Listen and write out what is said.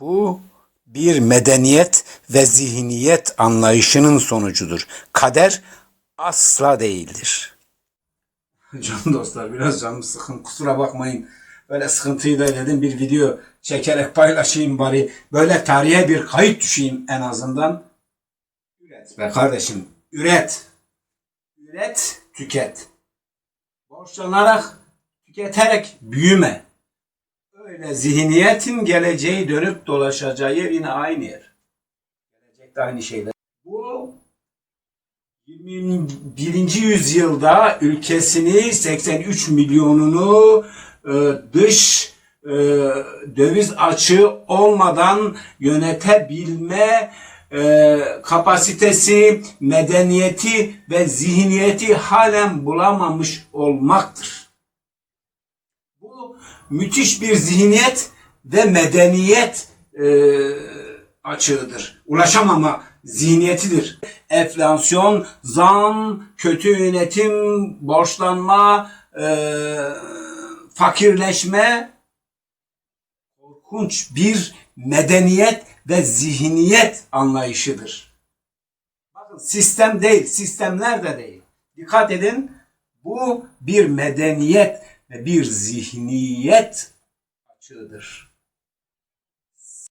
Bu bir medeniyet ve zihniyet anlayışının sonucudur. Kader asla değildir. Can dostlar biraz canım sıkın kusura bakmayın. Böyle sıkıntıyı da dedim bir video çekerek paylaşayım bari. Böyle tarihe bir kayıt düşeyim en azından. Üret be kardeşim üret. Üret tüket. Borçlanarak tüketerek büyüme. Öyle zihniyetin geleceği dönüp dolaşacağı yer yine aynı yer. Gelecekte aynı şeyler. Bu 21. yüzyılda ülkesini 83 milyonunu e, dış e, döviz açığı olmadan yönetebilme e, kapasitesi, medeniyeti ve zihniyeti halen bulamamış olmaktır. Müthiş bir zihniyet ve medeniyet e, açığıdır. Ulaşamama zihniyetidir. Enflasyon, zam, kötü yönetim, borçlanma, e, fakirleşme korkunç bir medeniyet ve zihniyet anlayışıdır. Bakın sistem değil, sistemler de değil. Dikkat edin bu bir medeniyet ve bir zihniyet açığıdır.